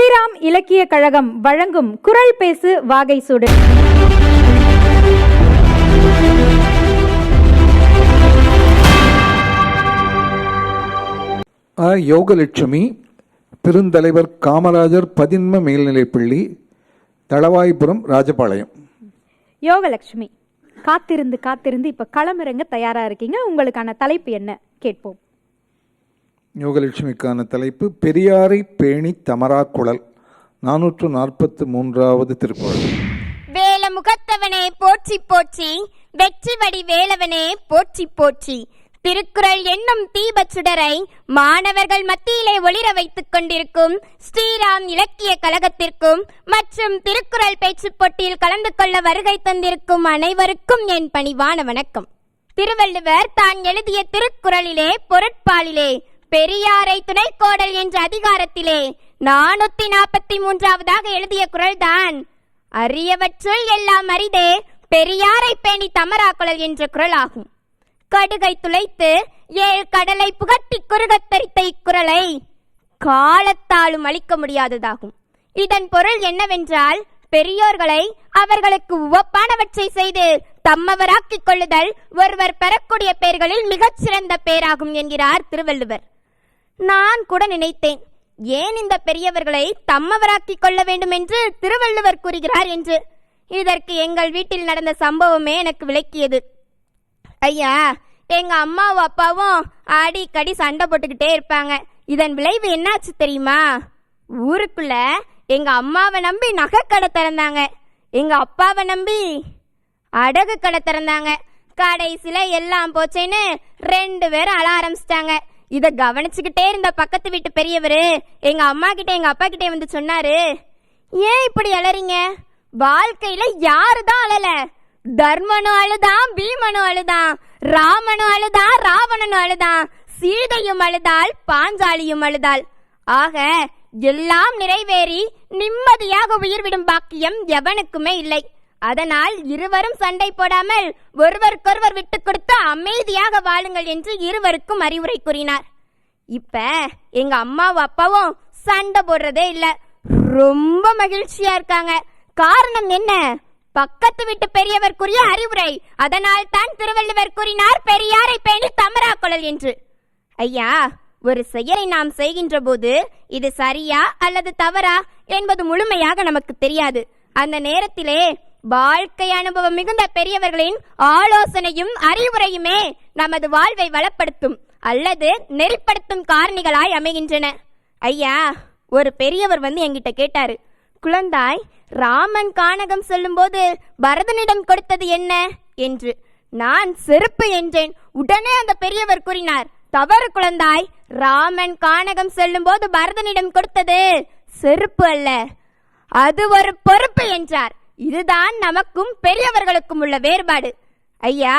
ஸ்ரீராம் இலக்கிய கழகம் வழங்கும் குரல் பேசு வாகை சூடு. யோகலட்சுமி பெருந்தலைவர் காமராஜர் பதின்ம மேல்நிலைப்பள்ளி தளவாய்புரம் ராஜபாளையம். யோகலட்சுமி காத்திருந்து காத்திருந்து இப்ப களமிறங்க தயாரா இருக்கீங்க. உங்களுக்கான தலைப்பு என்ன? கேட்போம். யோகலட்சுமிக்கான தலைப்பு பெரியாரை பேணி தமரா குழல். நானூற்று நாற்பத்து மூன்றாவது திருக்குறள். வேல முகத்தவனே போற்றி போற்றி வெற்றி வடி வேலவனே போற்றி போற்றி. திருக்குறள் என்னும் தீபச் சுடரை மாணவர்கள் மத்தியிலே ஒளிர வைத்துக் கொண்டிருக்கும் ஸ்ரீராம் இலக்கிய கழகத்திற்கும் மற்றும் திருக்குறள் பேச்சுப் போட்டியில் கலந்து கொள்ள வருகை தந்திருக்கும் அனைவருக்கும் என் பணிவான வணக்கம். திருவள்ளுவர் தான் எழுதிய திருக்குறளிலே பொருட்பாலிலே பெரியாரை துணைக்கோடல் என்ற அதிகாரத்திலே நானூத்தி நாற்பத்தி மூன்றாவதாக எழுதிய குரல்தான். அரியவற்றுள் எல்லாம் அரிதே பெரியாரை பேணி தமராக்குழல் என்ற குரல் ஆகும் கடுகை துளைத்து ஏழ் கடலை புகட்டி குறுகத் தரித்த இக்குறளை காலத்தாலும் அழிக்க முடியாததாகும். இதன் பொருள் என்னவென்றால் பெரியோர்களை அவர்களுக்கு உவப்பானவற்றை செய்து தம்மவராக்கிக் கொள்ளுதல் ஒருவர் பெறக்கூடிய பெயர்களில் மிகச்சிறந்த பெயராகும் என்கிறார் திருவள்ளுவர். நான் கூட நினைத்தேன். ஏன் இந்த பெரியவர்களை தம்மவராக்கிக் கொள்ள வேண்டும் என்று திருவள்ளுவர் கூறுகிறார் என்று. இதற்கு எங்கள் வீட்டில் நடந்த சம்பவமே எனக்கு விளக்கியது. ஐயா எங்க அம்மாவும் அப்பாவும் அடிக்கடி சண்டை போட்டுக்கிட்டே இருப்பாங்க. இதன் விளைவு என்னாச்சு தெரியுமா? ஊருக்குள்ள எங்க அம்மாவை நம்பி நகைக்கடை திறந்தாங்க. எங்க அப்பாவை நம்பி அடகு கடை திறந்தாங்க. கடைசியில் எல்லாம் போச்சேன்னு ரெண்டு பேரும் அழ ஆரம்பிச்சிட்டாங்க. இத கவனிச்சுக்கிட்டே இருந்த பக்கத்து வீட்டு பெரியவர் எங்க அம்மா கிட்ட எங்க அப்பா கிட்டே வந்து சொன்னாரு ஏன் இப்படி அலறீங்க? வாழ்க்கையில யாருதான் அழல தர்மனும் அழுதான் பீமனும் அழுதான் ராமனும் அழுதான் ராவணனும் அழுதான் சீதையும் அழுதாள் பாஞ்சாலியும் அழுதாள் ஆக எல்லாம் நிறைவேறி நிம்மதியாக உயிர்விடும் பாக்கியம் எவனுக்குமே இல்லை. அதனால் இருவரும் சண்டை போடாமல் ஒருவருக்கொருவர் விட்டு கொடுத்து அமைதியாக வாழுங்கள் என்று இருவருக்கும் அறிவுரை கூறினார். இப்ப எங்க அம்மாவும் அப்பாவும் சண்டை போடுறதே இல்ல. ரொம்ப மகிழ்ச்சியா இருக்காங்க. காரணம் என்ன? பக்கத்து வீட்டு பெரியவர் கூறிய அறிவுரை. அதனால் தான் திருவள்ளுவர் கூறினார் பெரியாரை பேணி தமரா குழல் என்று. ஐயா ஒரு செயலை நாம் செய்கின்ற போது இது சரியா அல்லது தவறா என்பது முழுமையாக நமக்கு தெரியாது. அந்த நேரத்திலே வாழ்க்கை அனுபவம் மிகுந்த பெரியவர்களின் ஆலோசனையும் அறிவுரையுமே நமது வாழ்வை வளப்படுத்தும் அல்லது நெறிப்படுத்தும் காரணிகளாய் அமைகின்றன. ஐயா ஒரு பெரியவர் வந்து என்கிட்ட கேட்டாரு குழந்தாய் ராமன் கானகம் சொல்லும்போது பரதனிடம் கொடுத்தது என்ன? என்று. நான் செருப்பு என்றேன். உடனே அந்த பெரியவர் கூறினார் தவறு குழந்தாய் ராமன் கானகம் செல்லும்போது பரதனிடம் கொடுத்தது செருப்பு அல்ல அது ஒரு பொறுப்பு என்றார். இதுதான் நமக்கும் பெரியவர்களுக்கும் உள்ள வேறுபாடு. ஐயா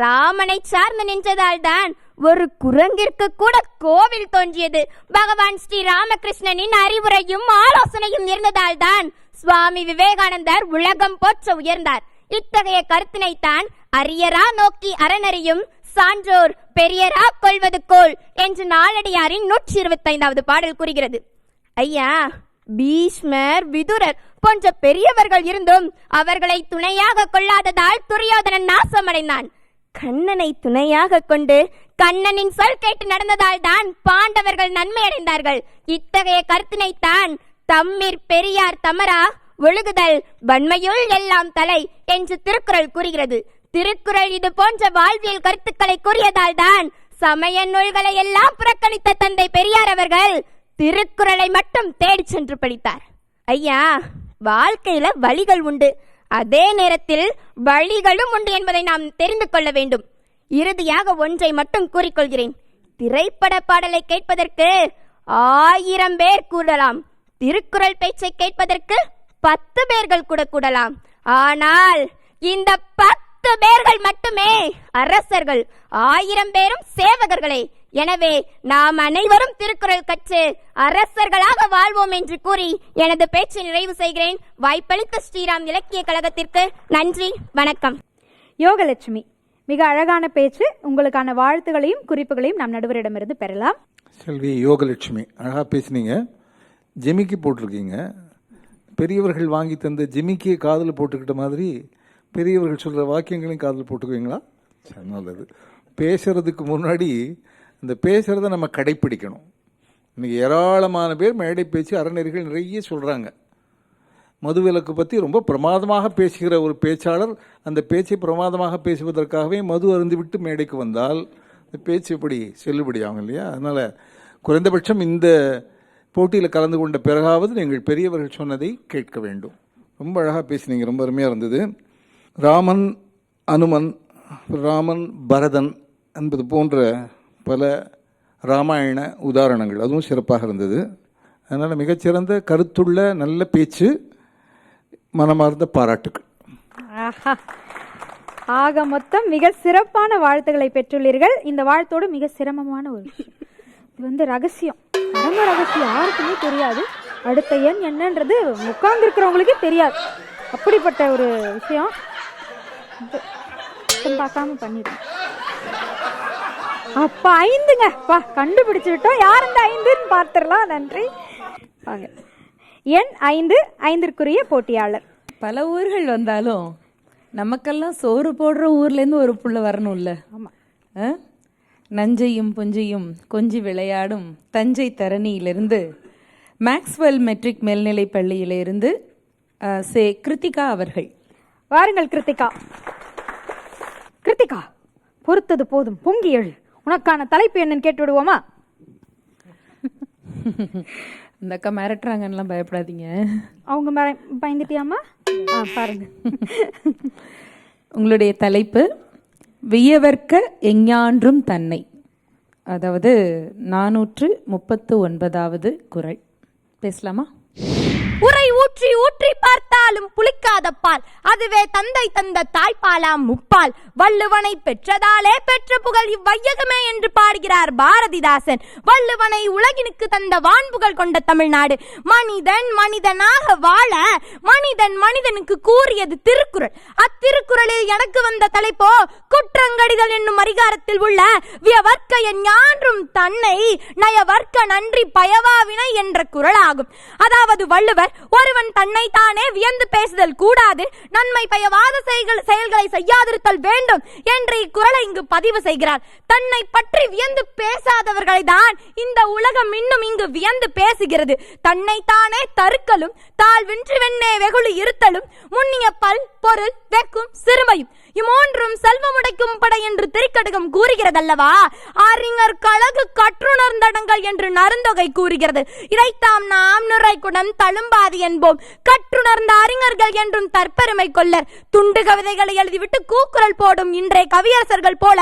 ராமனை சார்ந்து நின்றதால் தான் ஒரு குரங்கிற்கு கூட கோவில் தோன்றியது. பகவான் ஸ்ரீ ராமகிருஷ்ணனின் அறிவுரையும் ஆலோசனையும் இருந்ததால் தான் சுவாமி விவேகானந்தர் உலகம் போற்ற உயர்ந்தார். இத்தகைய கருத்தினைத்தான் அரியரா நோக்கி அறநறியும் சான்றோர் பெரியரா கொள்வது கோல் என்று நாளடியாரின் நூற்றி இருபத்தைந்தாவது பாடல் கூறுகிறது. ஐயா பீஷ்மர் விதுரர். போன்ற பெரியவர்கள் இருந்தும் அவர்களை துணையாக கொள்ளாததால் துரியோதனன் நாசமடைந்தான். கண்ணனை துணையாக கொண்டு கண்ணனின் சொல் கேட்டு நடந்ததால் தான் பாண்டவர்கள் நன்மை அடைந்தார்கள் இத்தகைய கருத்தினைத்தான் தம்மிர் பெரியார் தமரா ஒழுகுதல் வன்மையுள் எல்லாம் தலை என்று திருக்குறள் கூறுகிறது. திருக்குறள் இது போன்ற வாழ்வியல் கருத்துக்களை கூறியதால் தான் சமய நூல்களை எல்லாம் புறக்கணித்த தந்தை பெரியார் அவர்கள் திருக்குறளை மட்டும் தேடி சென்று படித்தார். ஐயா வாழ்க்கையில வழிகள் உண்டு. அதே நேரத்தில் வழிகளும் உண்டு என்பதை நாம் தெரிந்து கொள்ள வேண்டும். இறுதியாக ஒன்றை மட்டும் கூறிக்கொள்கிறேன். திரைப்பட பாடலை கேட்பதற்கு ஆயிரம் பேர் கூடலாம். திருக்குறள் பேச்சை கேட்பதற்கு பத்து பேர்கள் கூட கூடலாம். ஆனால் இந்த பத்து பேர்கள் மட்டுமே அரசர்கள் ஆயிரம் பேரும் சேவகர்களே. எனவே நாம் அனைவரும் திருக்குறள் கற்று அரசர்களாக வாழ்வோம் என்று கூறி எனது பேச்சை நிறைவு செய்கிறேன். வாய்ப்பளித்த ஸ்ரீராம் இலக்கிய கழகத்திற்கு நன்றி வணக்கம். யோகலட்சுமி மிக அழகான பேச்சு. உங்களுக்கான வாழ்த்துகளையும் குறிப்புகளையும் நாம் நடுவரிடமிருந்து பெறலாம். செல்வி யோகலட்சுமி அழகாக பேசுனீங்க. ஜிமிக்கி போட்டிருக்கீங்க. பெரியவர்கள் வாங்கி தந்த ஜிமிக்கியை காதில் போட்டுக்கிட்ட மாதிரி பெரியவர்கள் சொல்கிற வாக்கியங்களையும் காதில் போட்டுக்குவீங்களா? சரி நல்லது. பேசுறதுக்கு முன்னாடி இந்த பேசுகிறத நம்ம கடைப்பிடிக்கணும். இன்றைக்கி ஏராளமான பேர் மேடை பேச்சு அறநெறிகள் நிறைய சொல்கிறாங்க மதுவிலக்கு பற்றி ரொம்ப பிரமாதமாக பேசுகிற ஒரு பேச்சாளர் அந்த பேச்சை பிரமாதமாக பேசுவதற்காகவே மது அருந்துவிட்டு மேடைக்கு வந்தால் இந்த பேச்சு எப்படி செல்லுபடியாகும் இல்லையா? அதனால் குறைந்தபட்சம் இந்த போட்டியில் கலந்து கொண்ட பிறகாவது நீங்கள் பெரியவர்கள் சொன்னதை கேட்க வேண்டும். ரொம்ப அழகாக பேசினீங்க ரொம்ப அருமையாக இருந்தது. ராமன் அனுமன் ராமன் பரதன் என்பது போன்ற பல ராமாயண உதாரணங்கள். அதுவும் சிறப்பாக இருந்தது. அதனால் மிகச்சிறந்த கருத்துள்ள நல்ல பேச்சு மனமார்ந்த பாராட்டுக்கள். ஆஹா. ஆக மொத்தம் மிக சிறப்பான வாழ்த்துக்களை பெற்றுள்ளீர்கள். இந்த வாழ்த்தோடு மிக சிரமமான ஒரு இது வந்து ரகசியம். பரம ரகசியம் யாருக்குமே தெரியாது. அடுத்த எண் என்னன்றது உட்கார்ந்து இருக்கிறவங்களுக்கே தெரியாது. அப்படிப்பட்ட ஒரு விஷயம். பார்க்காம பண்ணிடுறேன் அப்ப ஐந்துங்க. பா கண்டுபிடிச்சு விட்டோம் யார் இந்த ஐந்துன்னு பார்த்துடலாம். நன்றி. வாங்க. எண் ஐந்து ஐந்திற்குரிய போட்டியாளர். பல ஊர்கள் வந்தாலும் நமக்கெல்லாம் சோறு போடுற ஊர்லேருந்து ஒரு புள்ள வரணும்ல. ஆமா. ஆ? நஞ்சையும் புஞ்சையும் கொஞ்சி விளையாடும் தஞ்சை தரணியிலிருந்து மேக்ஸ்வெல் மெட்ரிக் மேல்நிலைப் பள்ளியிலிருந்து சே கிருத்திகா அவர்கள். வாருங்கள் கிருத்திகா. கிருத்திகா பொறுத்தது போதும். பொங்கி எழு. உனக்கான தலைப்பு என்னன்னு கேட்டு விடுவோமா? இந்த அக்கா மிரட்டுறாங்கன்னெலாம் பயப்படாதீங்க. அவங்க மேல பயந்துட்டியாமா ஆ பாருங்க. உங்களுடைய தலைப்பு வியவர்க்க எஞ்ஞான்றும் தன்னை. அதாவது நானூற்று முப்பத்து ஒன்பதாவது குறள் பேசலாமா? உரை ஊற்றி ஊற்றி பார்த்தாலும் புளிக்காத பால். அதுவே தந்தை தந்த தாய்ப்பாலாம் முப்பால். வள்ளுவனை பெற்றதாலே பெற்ற புகழ் இவ்வையகமே என்று பாடுகிறார் பாரதிதாசன். வள்ளுவனை உலகினுக்கு தந்த வான்புகழ் கொண்ட தமிழ்நாடு. மனிதன் மனிதனாக வாழ மனிதன் மனிதனுக்கு கூறியது திருக்குறள். அத்திருக்குறளில் எனக்கு வந்த தலைப்போ குற்றங்கடிதல் என்னும் அதிகாரத்தில் உள்ள வியவர்க்க ஞான்றும் தன்னை நயவர்க்க நன்றி பயவாவினை என்ற குரலாகும் அதாவது வள்ளுவர் ஒருவன் தன்னைத்தானே வியந்து பேசுதல் கூடாது நன்மை பயவாத செயல்களை செய்யாதிருத்தல் வேண்டும் என்று இக்குறளை இங்கு பதிவு செய்கிறார். தன்னை பற்றி வியந்து பேசாதவர்களை தான் இந்த உலகம் இன்னும் இங்கு வியந்து பேசுகிறது. தன்னைத்தானே தருக்கலும் தாழ்வின்றி வெண்ணே வெகுளி இருத்தலும் முன்னிய பல் பொருள் வெக்கும் சிறுமையும் இம்மூன்றும் செல்வமுடைக்கும் படை என்று திரிக்கடுகம் கூறுகிறதல்லவா? அறிஞர் கழகு கற்றுணர்ந்தடங்கள் என்று நருந்தொகை கூறுகிறது. இதைத்தாம் நாம் நுரைக்குடம் தழும்பாது என்போம். கற்றுணர்ந்த அறிஞர்கள் என்றும் தற்பெருமை கொள்ளர். துண்டு கவிதைகளை எழுதிவிட்டு கூக்குரல் போடும் இன்றைய கவியரசர்கள் போல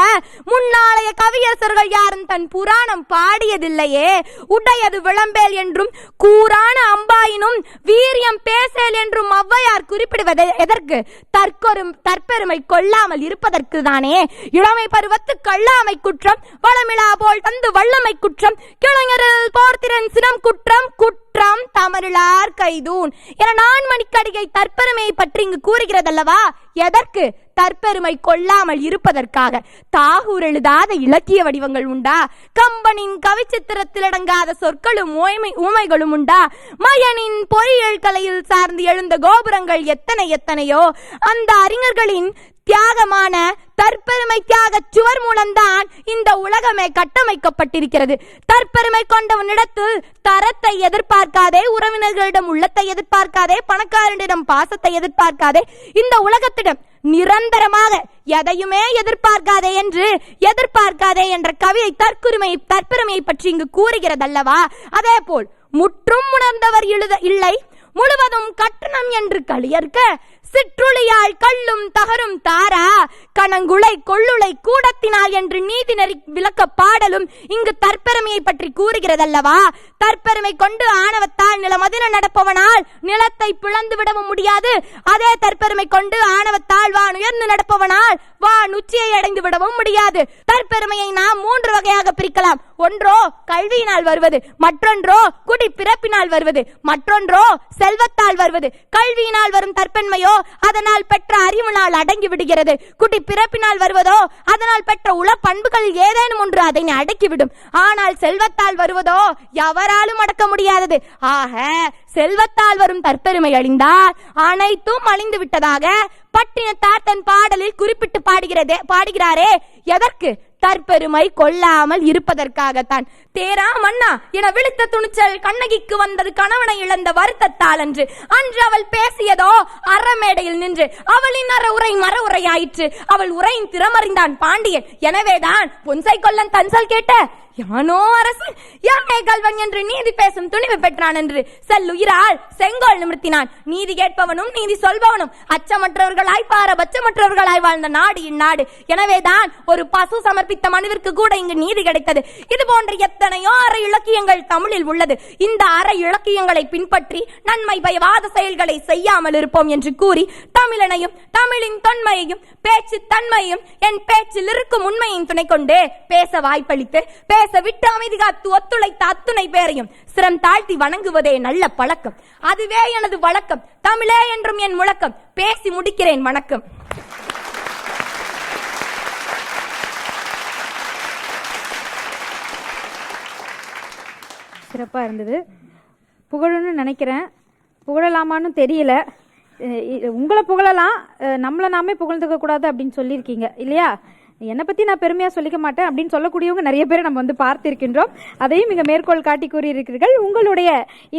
முன்னாளைய கவியரசர்கள் யாரும் தன் புராணம் பாடியதில்லையே. உடையது விளம்பேல் என்றும் கூரான அம்பாயினும் வீரியம் பேசேல் என்றும் ஔவையார் குறிப்பிடுவது எதற்கு? தற்கொரும் தற்பெருமை கொள்ளாமல் இருப்பதற்கு தானே இளமை பருவத்து கள்ளாமை குற்றம் வளமிழா போல் தந்து வல்லமை குற்றம் கிளைஞரில் போர்த்திறன் சினம் குற்றம் குற்றம் தமிழார் கைதூன் என நான் மணிக்கடிகை தற்பெருமையை பற்றி இங்கு கூறுகிறதல்லவா? எதற்கு? தற்பெருமை கொள்ளாமல் இருப்பதற்காக தாகூர் எழுதாத இலக்கிய வடிவங்கள் உண்டா? கம்பனின் கவிச்சித்திரத்தில் அடங்காத சொற்களும் ஓய்மை ஊமைகளும் உண்டா? மயனின் பொறியியல் கலையில் சார்ந்து எழுந்த கோபுரங்கள் எத்தனை எத்தனையோ? அந்த அறிஞர்களின் தியாகமான தற்பெருமை தியாக சுவர் மூலம்தான் இந்த உலகமே கட்டமைக்கப்பட்டிருக்கிறது. தற்பெருமை கொண்டவனிடத்தில் தரத்தை எதிர்பார்க்காதே உறவினர்களிடம் உள்ளத்தை எதிர்பார்க்காதே பணக்காரனிடம் பாசத்தை எதிர்பார்க்காதே இந்த உலகத்திடம் நிரந்தரமாக எதையுமே எதிர்பார்க்காதே என்று எதிர்பார்க்காதே என்ற கவிதை தற்குரிமை தற்பெருமையை பற்றி இங்கு கூறுகிறதல்லவா? அதே போல் முற்றும் உணர்ந்தவர் எழுத இல்லை முழுவதும் கட்டணம் என்று களியற்க சிற்றுளியால் கள்ளும் தகரும் தாரா கணங்குளை கொள்ளுளை கூடத்தினால் என்று நீதி நெறி விளக்க பாடலும் இங்கு தற்பெருமையை பற்றி கூறுகிறதல்லவா? தற்பெருமை கொண்டு ஆணவத்தால் நிலமதின நடப்பவனால் நிலத்தை பிளந்து விடவும் முடியாது. அதே தற்பெருமை கொண்டு ஆணவத்தால் வான் உயர்ந்து நடப்பவனால் வான் உச்சியை அடைந்து விடவும் முடியாது. தற்பெருமையை நாம் மூன்று வகையாக பிரிக்கலாம். ஒன்றோ கல்வியினால் வருவது மற்றொன்றோ குடி பிறப்பினால் வருவது மற்றொன்றோ செல்வத்தால் வருவது. கல்வியினால் வரும் தற்பெண்மையோ அதனால் பெற்ற அறிவினால் அடங்கி விடுகிறது. குடி பிறப்பினால் வருவதோ அதனால் பெற்ற உள பண்புகள் ஏதேனும் ஒன்று அதை அடக்கிவிடும். ஆனால் செல்வத்தால் வருவதோ எவராலும் அடக்க முடியாதது. ஆக செல்வத்தால் வரும் தற்பெருமை அழிந்தால் அனைத்தும் அழிந்து விட்டதாக பட்டினத்தார் தன் பாடலில் குறிப்பிட்டு பாடுகிறதே பாடுகிறாரே. எதற்கு? தற்பெருமை கொள்ளாமல் இருப்பதற்காகத்தான். தேரா மன்னா என விழுத்த துணிச்சல் கண்ணகிக்கு வந்தது கணவனை இழந்த வருத்தத்தால் அன்று அன்று அவள் பேசியதோ அறமேடையில் நின்று அவளின் அற உரை மர உரையாயிற்று. அவள் உரையின் திறமறிந்தான் பாண்டியன். எனவேதான் பொன்சை கொல்லன் தன்சல் கேட்ட யானோ அரசன் எம்மை கல்வன் என்று நீதி பேசும் துணிவு பெற்றான் என்று? செல்லுயிரால் செங்கோல் நிமிர்த்தினான். நீதி கேட்பவனும் நீதி சொல்பவனும். அச்சமற்றவர்களாய் பாரபட்சமற்றவர்களாய் வாழ்ந்த நாடு இந்நாடு. எனவேதான் ஒரு பசு சமர்ப்பித்த மனுவிற்கு கூட இங்கு நீதி கிடைத்தது. இது போன்ற எத்தனையோ அற இலக்கியங்கள் தமிழில் உள்ளது. இந்த அற இலக்கியங்களை பின்பற்றி நன்மை பயவாத செயல்களை செய்யாமல் இருப்போம் என்று கூறி தமிழனையும் தமிழின் தொன்மையையும் பேச்சு தன்மையும் என் பேச்சில் இருக்கும் உண்மையின் துணை கொண்டு பேச வாய்ப்பளித்து பேச விட்டு அமைதி காத்து ஒத்துழைத்த அத்துணை பேரையும் சிரம் தாழ்த்தி வணங்குவதே நல்ல பழக்கம். அதுவே எனது வழக்கம். தமிழே என்றும் என் முழக்கம். பேசி முடிக்கிறேன் வணக்கம். சிறப்பாக இருந்தது. புகழணும்னு நினைக்கிறேன். புகழலாமான்னு தெரியல. உங்களை புகழலாம். அஹ் நம்மளை நாமே புகழ்ந்துக்க கூடாது அப்படின்னு சொல்லியிருக்கீங்க. இல்லையா? என்னை பற்றி நான் பெருமையாக சொல்லிக்க மாட்டேன் அப்படின்னு சொல்லக்கூடியவங்க நிறைய பேரை நம்ம வந்து பார்த்திருக்கின்றோம். அதையும் மிக மேற்கோள் காட்டி கூறியிருக்கிறீர்கள். உங்களுடைய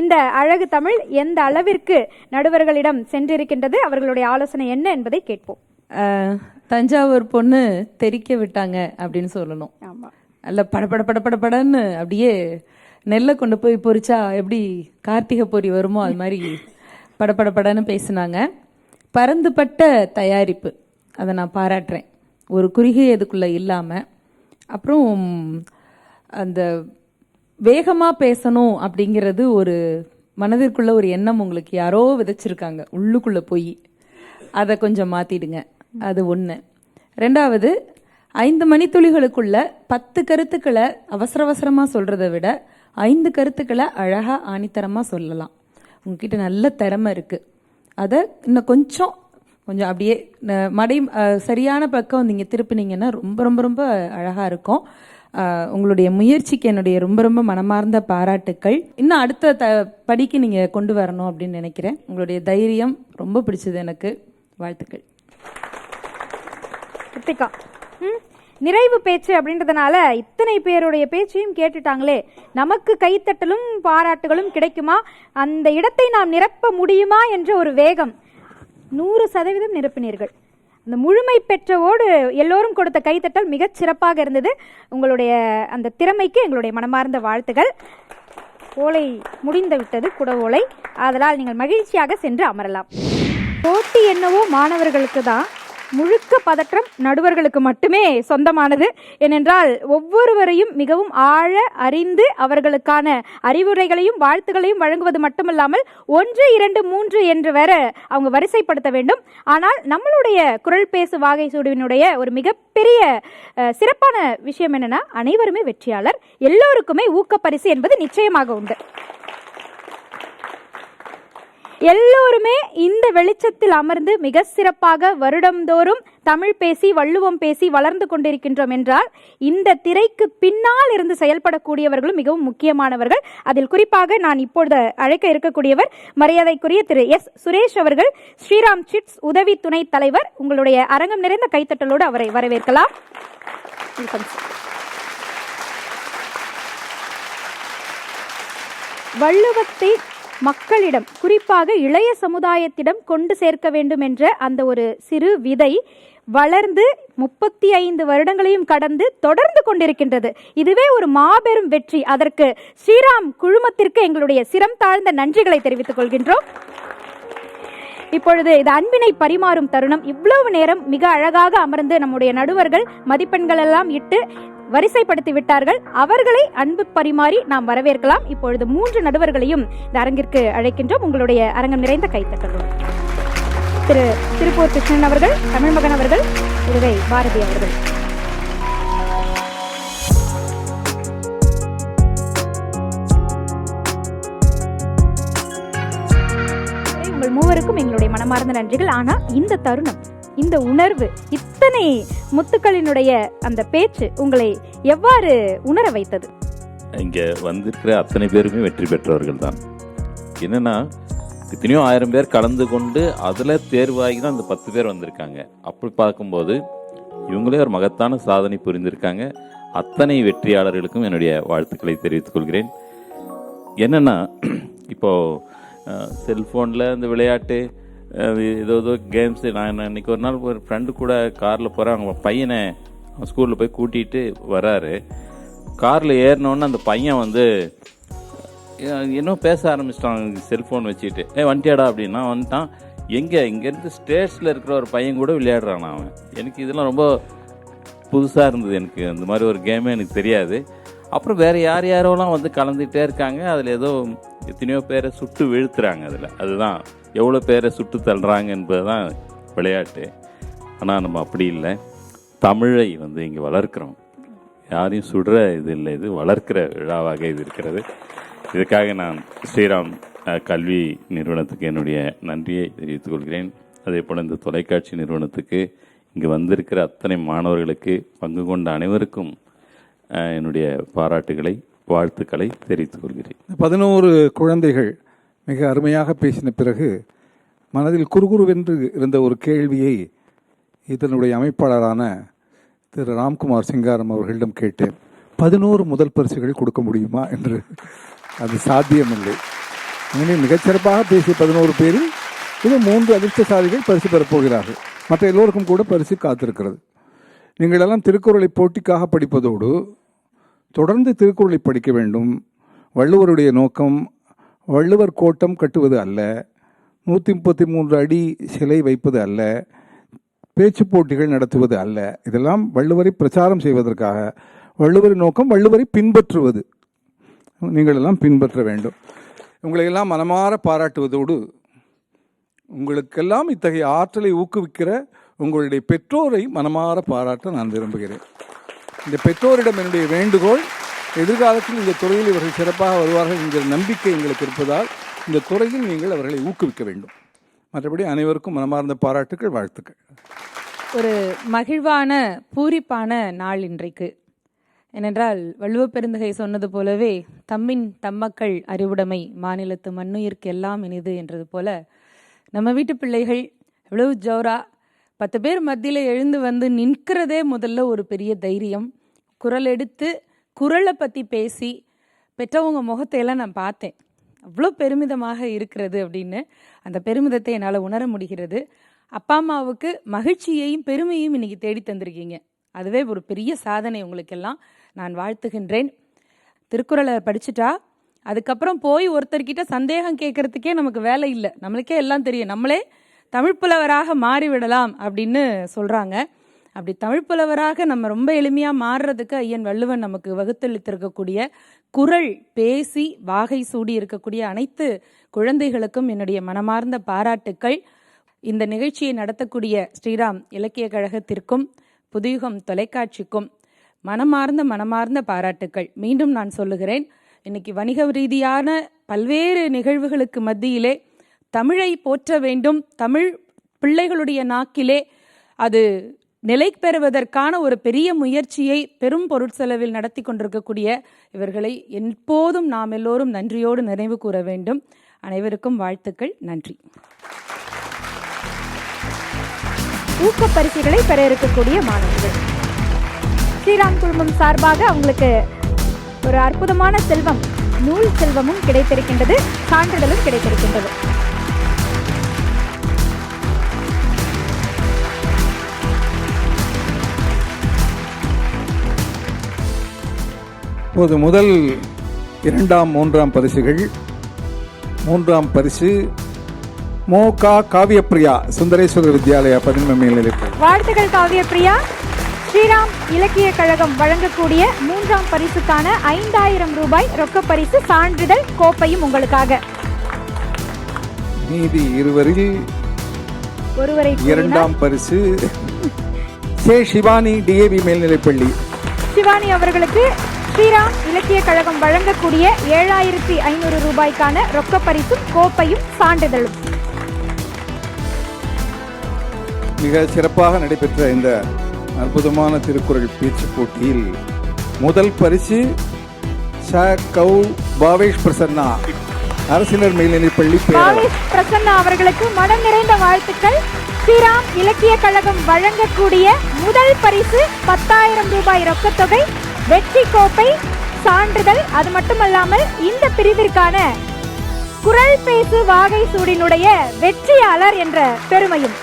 இந்த அழகு தமிழ் எந்த அளவிற்கு நடுவர்களிடம் சென்றிருக்கின்றது? அவர்களுடைய ஆலோசனை என்ன என்பதை கேட்போம். தஞ்சாவூர் பொண்ணு தெறிக்க விட்டாங்க அப்படின்னு சொல்லணும். ஆமாம் நல்ல பட பட பட பட படன்னு அப்படியே நெல்லை கொண்டு போய் பொரிச்சா எப்படி கார்த்திகை பொரி வருமோ அது மாதிரி பட பட படன்னு பேசினாங்க. பரந்துபட்ட தயாரிப்பு. அதை நான் பாராட்டுறேன். ஒரு குறுகிய இதுக்குள்ளே இல்லாமல் அப்புறம் அந்த வேகமாக பேசணும் அப்படிங்கிறது ஒரு மனதிற்குள்ள ஒரு எண்ணம் உங்களுக்கு யாரோ விதைச்சிருக்காங்க. உள்ளுக்குள்ளே போய் அதை கொஞ்சம் மாற்றிடுங்க அது ஒன்று ரெண்டாவது ஐந்து மணித்துளிகளுக்குள்ள பத்து கருத்துக்களை அவசர அவசரமாக சொல்கிறத விட ஐந்து கருத்துக்களை அழகாக ஆணித்தரமாக சொல்லலாம். உங்ககிட்ட நல்ல திறமை இருக்குது அதை இன்னும் கொஞ்சம் கொஞ்சம் அப்படியே மடை சரியான பக்கம் நீங்கள் திருப்பினீங்கன்னா ரொம்ப ரொம்ப ரொம்ப அழகாக இருக்கும். உங்களுடைய முயற்சிக்கு என்னுடைய ரொம்ப ரொம்ப மனமார்ந்த பாராட்டுக்கள். இன்னும் அடுத்த த படிக்கு நீங்கள் கொண்டு வரணும் அப்படின்னு நினைக்கிறேன். உங்களுடைய தைரியம் ரொம்ப பிடிச்சது எனக்கு. வாழ்த்துக்கள். கிருத்திகா ம் நிறைவு பேச்சு அப்படின்றதுனால இத்தனை பேருடைய பேச்சையும் கேட்டுட்டாங்களே. நமக்கு கைத்தட்டலும் பாராட்டுகளும் கிடைக்குமா? அந்த இடத்தை நாம் நிரப்ப முடியுமா? என்ற ஒரு வேகம். நூறு சதவீதம் நிரப்பினீர்கள். அந்த முழுமை பெற்றவோடு எல்லோரும் கொடுத்த கைத்தட்டல் மிகச் சிறப்பாக இருந்தது. உங்களுடைய அந்த திறமைக்கு எங்களுடைய மனமார்ந்த வாழ்த்துகள். ஓலை முடிந்து விட்டது குட ஓலை. அதனால் நீங்கள் மகிழ்ச்சியாக சென்று அமரலாம். போட்டி என்னவோ மாணவர்களுக்கு தான். முழுக்க பதற்றம் நடுவர்களுக்கு மட்டுமே சொந்தமானது. ஏனென்றால் ஒவ்வொருவரையும் மிகவும் ஆழ அறிந்து அவர்களுக்கான அறிவுரைகளையும் வாழ்த்துகளையும் வழங்குவது மட்டுமல்லாமல் ஒன்று இரண்டு மூன்று என்று வேற அவங்க வரிசைப்படுத்த வேண்டும். ஆனால் நம்மளுடைய குரல் பேசு வாகை சூடுவினுடைய ஒரு மிகப்பெரிய சிறப்பான விஷயம் என்னன்னா அனைவருமே வெற்றியாளர். எல்லோருக்குமே ஊக்கப்பரிசு என்பது நிச்சயமாக உண்டு. எல்லோருமே இந்த வெளிச்சத்தில் அமர்ந்து மிக சிறப்பாக வருடந்தோறும் தமிழ் பேசி வள்ளுவம் பேசி வளர்ந்து கொண்டிருக்கின்றோம் என்றால் இந்த திரைக்கு பின்னால் இருந்து செயல்படக்கூடியவர்களும் மிகவும் முக்கியமானவர்கள். அதில் குறிப்பாக நான் இப்பொழுது அழைக்க இருக்கக்கூடியவர் மரியாதைக்குரிய திரு எஸ். சுரேஷ் அவர்கள் ஸ்ரீராம் சிட்ஸ் உதவி துணைத் தலைவர். உங்களுடைய அரங்கம் நிறைந்த கைத்தட்டலோடு அவரை வரவேற்கலாம். வள்ளுவத்தை மக்களிடம் குறிப்பாக இளைய சமுதாயத்திடம் கொண்டு சேர்க்க வேண்டும் என்ற அந்த ஒரு சிறு விதை வளர்ந்து முப்பத்தி ஐந்து வருடங்களையும் கடந்து தொடர்ந்து கொண்டிருக்கின்றது. இதுவே ஒரு மாபெரும் வெற்றி. அதற்கு ஸ்ரீராம் குழுமத்திற்கு எங்களுடைய சிரம் தாழ்ந்த நன்றிகளை தெரிவித்துக் கொள்கின்றோம். இப்பொழுது இது அன்பினை பரிமாறும் தருணம். இவ்வளவு நேரம் மிக அழகாக அமர்ந்து நம்முடைய நடுவர்கள் மதிப்பெண்கள் எல்லாம் இட்டு வரிசைப்படுத்தி விட்டார்கள் அவர்களை அன்பு பரிமாறி நாம் வரவேற்கலாம். இப்பொழுது மூன்று நடுவர்களையும் இந்த அரங்கிற்கு அழைக்கின்றோம். உங்களுடைய அரங்கம் நிறைந்த கைத்தட்டலும் திரு திருப்பூர் கிருஷ்ணன் அவர்கள் தமிழ்மகன் அவர்கள் இதுவை பாரதி அவர்கள். மூவருக்கும் எங்களுடைய மனமார்ந்த நன்றிகள். ஆனால் இந்த தருணம் இந்த உணர்வு இத்தனை முத்துக்களினுடைய அந்த பேச்சு உங்களை எவ்வாறு உணர வைத்தது? இங்கே வந்திருக்கிற அத்தனை பேருமே வெற்றி பெற்றவர்கள் தான். என்னென்னா எத்தனையோ ஆயிரம் பேர் கலந்து கொண்டு அதில் தேர்வாகி தான் அந்த பத்து பேர் வந்திருக்காங்க. அப்படி பார்க்கும்போது இவங்களே ஒரு மகத்தான சாதனை புரிந்திருக்காங்க. அத்தனை வெற்றியாளர்களுக்கும் என்னுடைய வாழ்த்துக்களை தெரிவித்துக் கொள்கிறேன். என்னன்னா இப்போது செல்ஃபோனில் இந்த விளையாட்டு ஏதோ ஏதோ கேம்ஸு நான் நான் இன்னைக்கு ஒரு நாள் ஒரு ஃப்ரெண்டு கூட காரில் போகிறேன் அவங்க பையனை ஸ்கூலில் போய் கூட்டிகிட்டு வராரு. காரில் ஏறினோன்னு அந்த பையன் வந்து இன்னும் பேச ஆரம்பிச்சிட்டான். செல்ஃபோன் வச்சுட்டு. ஏ வந்துட்டியாடா? அப்படின்னா வந்துட்டான். எங்கே இங்கேருந்து ஸ்டேட்ஸில் இருக்கிற ஒரு பையன் கூட விளையாடுறான் அவன். எனக்கு இதெல்லாம் ரொம்ப புதுசாக இருந்தது எனக்கு. அந்த மாதிரி ஒரு கேமே எனக்கு தெரியாது. அப்புறம் வேறு யார் யாரோலாம் வந்து கலந்துகிட்டே இருக்காங்க அதில் ஏதோ எத்தனையோ பேரை சுட்டு வீழ்த்துறாங்க அதில். அதுதான். எவ்வளோ பேரை சுட்டு தள்ளுறாங்க என்பது தான் விளையாட்டு. ஆனால் நம்ம அப்படி இல்லை. தமிழை வந்து இங்கே வளர்க்குறோம். யாரையும் சுடுற இது இல்லை. இது வளர்க்கிற விழாவாக இது இருக்கிறது. இதுக்காக நான் ஸ்ரீராம் கல்வி நிறுவனத்துக்கு என்னுடைய நன்றியை தெரிவித்துக் கொள்கிறேன். அதே போல் இந்த தொலைக்காட்சி நிறுவனத்துக்கு இங்கே வந்திருக்கிற அத்தனை மாணவர்களுக்கு பங்கு கொண்ட அனைவருக்கும் என்னுடைய பாராட்டுகளை வாழ்த்துக்களை தெரிவித்துக் கொள்கிறேன். பதினோரு குழந்தைகள் மிக அருமையாக பேசின பிறகு மனதில் குறுகுருவென்று இருந்த ஒரு கேள்வியை இதனுடைய அமைப்பாளரான திரு ராம்குமார் சிங்காரம் அவர்களிடம் கேட்டேன். பதினோரு முதல் பரிசுகள் கொடுக்க முடியுமா என்று. அது சாத்தியமில்லை. எனவே மிகச்சிறப்பாக பேசிய பதினோரு பேரில் இது மூன்று அதிர்ஷ்டசாலிகள் பரிசு பெறப் போகிறார்கள். மற்ற எல்லோருக்கும் கூட பரிசு காத்திருக்கிறது. நீங்கள் எல்லாம் திருக்குறளை போட்டிக்காக படிப்பதோடு தொடர்ந்து திருக்குறளை படிக்க வேண்டும். வள்ளுவருடைய நோக்கம் வள்ளுவர் கோட்டம் கட்டுவது அல்ல நூற்றி முப்பத்தி மூன்று அடி சிலை வைப்பது அல்ல பேச்சு போட்டிகள் நடத்துவது அல்ல. இதெல்லாம் வள்ளுவரை பிரச்சாரம் செய்வதற்காக வள்ளுவரின் நோக்கம் வள்ளுவரை பின்பற்றுவது. நீங்கள் எல்லாம் பின்பற்ற வேண்டும். உங்களையெல்லாம் மனமாற பாராட்டுவதோடு உங்களுக்கெல்லாம் இத்தகைய ஆற்றலை ஊக்குவிக்கிற உங்களுடைய பெற்றோரை மனமாற பாராட்ட நான் விரும்புகிறேன். இந்த பெற்றோரிடம் என்னுடைய வேண்டுகோள் எதிர்காலத்தில் இந்த துறையில் இவர்கள் சிறப்பாக வருவார்கள் என்கிற நம்பிக்கை எங்களுக்கு இருப்பதால் இந்த துறையில் நீங்கள் அவர்களை ஊக்குவிக்க வேண்டும். மற்றபடி அனைவருக்கும் மனமார்ந்த பாராட்டுக்கள் வாழ்த்துக்கள். ஒரு மகிழ்வான பூரிப்பான நாள் இன்றைக்கு. ஏனென்றால் வள்ளுவ பெருந்தகை சொன்னது போலவே தம்மின் தம்மக்கள் அறிவுடைமை மாநிலத்து மண்ணுயிர்க்கு எல்லாம் இனிது என்றது போல நம்ம வீட்டு பிள்ளைகள் எவ்வளவு ஜோரா பத்து பேர் மத்தியில் எழுந்து வந்து நிற்கிறதே முதல்ல ஒரு பெரிய தைரியம். குரல் எடுத்து குரலை பற்றி பேசி பெற்றவங்க முகத்தையெல்லாம் நான் பார்த்தேன். அவ்வளோ பெருமிதமாக இருக்கிறது அப்படின்னு அந்த பெருமிதத்தை என்னால் உணர முடிகிறது. அப்பா அம்மாவுக்கு மகிழ்ச்சியையும் பெருமையும் இன்னைக்கு தேடி தந்திருக்கீங்க. அதுவே ஒரு பெரிய சாதனை உங்களுக்கெல்லாம் நான் வாழ்த்துகின்றேன். திருக்குறளை படிச்சுட்டா அதுக்கப்புறம் போய் ஒருத்தர்கிட்ட சந்தேகம் கேட்கறதுக்கே நமக்கு வேலை இல்லை. நம்மளுக்கே எல்லாம் தெரியும். நம்மளே தமிழ் புலவராக மாறிவிடலாம் அப்படின்னு சொல்கிறாங்க அப்படி தமிழ் புலவராக நம்ம ரொம்ப எளிமையாக மாறுறதுக்கு ஐயன் வள்ளுவன் நமக்கு வகுத்தளித்திருக்கக்கூடிய குரல் பேசி வாகை சூடி இருக்கக்கூடிய அனைத்து குழந்தைகளுக்கும் என்னுடைய மனமார்ந்த பாராட்டுக்கள். இந்த நிகழ்ச்சியை நடத்தக்கூடிய ஸ்ரீராம் இலக்கிய கழகத்திற்கும் புதுயுகம் தொலைக்காட்சிக்கும் மனமார்ந்த மனமார்ந்த பாராட்டுக்கள். மீண்டும் நான் சொல்லுகிறேன் இன்னைக்கு வணிக ரீதியான பல்வேறு நிகழ்வுகளுக்கு மத்தியிலே தமிழை போற்ற வேண்டும். தமிழ் பிள்ளைகளுடைய நாக்கிலே அது நிலை பெறுவதற்கான ஒரு பெரிய முயற்சியை பெரும் பொருட்செலவில் நடத்தி கொண்டிருக்கக்கூடிய இவர்களை எப்போதும் நாம் எல்லோரும் நன்றியோடு நினைவு கூற வேண்டும். அனைவருக்கும் வாழ்த்துக்கள். நன்றி. ஊக்க பரிசுகளை பெற இருக்கக்கூடிய மாணவர்கள். ஸ்ரீராம் குழுமம் சார்பாக அவங்களுக்கு ஒரு அற்புதமான செல்வம் நூல் செல்வமும் கிடைத்திருக்கின்றது சான்றிதழும் கிடைத்திருக்கின்றது. இப்போது முதல் இரண்டாம் மூன்றாம் பரிசுகள். மூன்றாம் பரிசு மோ கா காவியப்பிரியா சுந்தரேஸ்வரர் வித்யாலயா பதின்ம மேல்நிலைப்பள்ளி வாழ்த்துக்கள் காவியப்பிரியா. ஸ்ரீராம் இலக்கிய கழகம் வழங்கக்கூடிய மூன்றாம் பரிசுக்கான ஐந்தாயிரம் ரூபாய் ரொக்க பரிசு சான்றிதழ் கோப்பையும் உங்களுக்காக. மீதி இருவரில் ஒருவரை. இரண்டாம் பரிசு சே சிவானி டிஏவி மேல்நிலைப்பள்ளி. சிவானி அவர்களுக்கு ஸ்ரீராம் இலக்கிய கழகம் வழங்கக்கூடிய ஏழாயிரத்தி ஐநூறு ரூபாய்க்கான ரொக்க பரிசும் கோப்பையும் சான்றிதழும். மிக சிறப்பாக நடைபெற்ற இந்த அற்புதமான திருக்குறள் பேச்சு போட்டியில் முதல் பரிசு ச கௌ பாவேஷ் பிரசன்னா அரசினர் மேல்நிலைப்பள்ளி பாவேஷ் பிரசன்னா அவர்களுக்கு மனம் நிறைந்த வாழ்த்துக்கள். ஸ்ரீராம் இலக்கிய கழகம் வழங்கக்கூடிய முதல் பரிசு பத்தாயிரம் ரூபாய் ரொக்கத்தொகை வெற்றி கோப்பை சான்றிதழ் அது மட்டுமல்லாமல் இந்த பிரிவிற்கான குரல் பேசு வாகை சூடினுடைய வெற்றியாளர் என்ற பெருமையும்.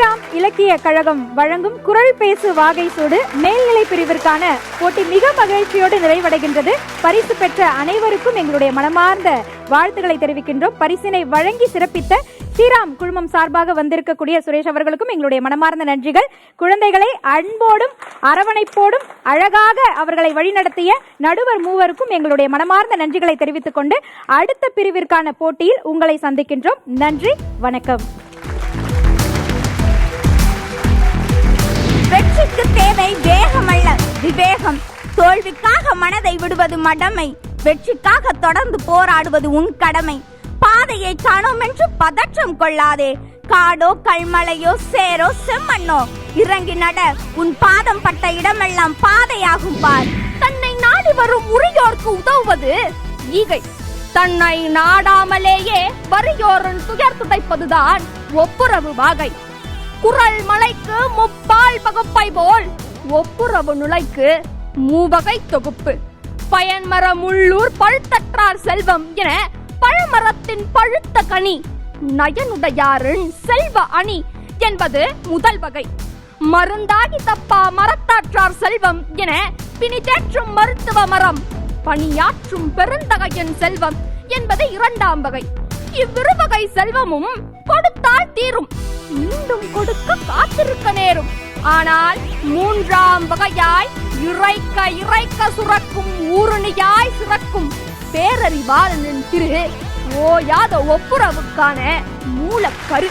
ஸ்ரீராம் இலக்கிய கழகம் வழங்கும் குரல் பேசு வாகை சூடு மேல்நிலை பிரிவிற்கான போட்டி மிக மகிழ்ச்சியோடு நிறைவடைகின்றது. பரிசு பெற்ற அனைவருக்கும் எங்களுடைய மனமார்ந்த வாழ்த்துக்களை தெரிவிக்கின்றோம். பரிசினை வழங்கி சிறப்பித்த ஸ்ரீராம் குழுமம் சார்பாக வந்திருக்கக்கூடிய சுரேஷ் அவர்களுக்கும் எங்களுடைய மனமார்ந்த நன்றிகள். குழந்தைகளை அன்போடும் அரவணைப்போடும் அழகாக அவர்களை வழிநடத்திய நடுவர் மூவருக்கும் எங்களுடைய மனமார்ந்த நன்றிகளை தெரிவித்துக் கொண்டு அடுத்த பிரிவிற்கான போட்டியில் உங்களை சந்திக்கின்றோம். நன்றி வணக்கம். வெற்றிக்கு தேவை வேகமல்ல விவேகம். தோல்விக்காக மனதை விடுவது மடமை. வெற்றிக்காக தொடர்ந்து போராடுவது உன் கடமை. பாதையை காணோம் என்று பதற்றம் கொள்ளாதே. காடோ கல்மலையோ சேரோ செம்மண்ணோ இறங்கி நட. உன் பாதம் பட்ட இடமெல்லாம் பாதையாகும் பார். தன்னை நாடி வரும் உரியோர்க்கு உதவுவது ஈகை. தன்னை நாடாமலேயே வறியோரன் துயர் துடைப்பதுதான் ஒப்புரவு வாகை. குரல் மலைக்கு முப்பால் பகுப்பை போல். ஒப்புரவு நுழைக்கு மூவகை தொகுப்பு. பயன்மரம் உள்ளூர் பழுத்தற்றார் செல்வம் என பழமரத்தின் பழுத்த கனி. நயனுடையாரின் செல்வ அணி என்பது முதல் வகை. மருந்தாகி தப்பா மரத்தாற்றார் செல்வம் என பிணி தேற்றும் மருத்துவ மரம். பணியாற்றும் பெருந்தகையின் செல்வம் என்பது இரண்டாம் வகை. இவ்விரு வகை செல்வமும் கொடுத்தால் தீரும். மீண்டும் கொடுக்க காத்திருக்க நேரும். ஆனால் மூன்றாம் வகையாய் இறைக்க இறைக்க சுரக்கும் ஊருணியாய் சுரக்கும் பேரறிவாளனின் திரு ஓயாத ஒப்புரவுக்கான மூலக்கரு.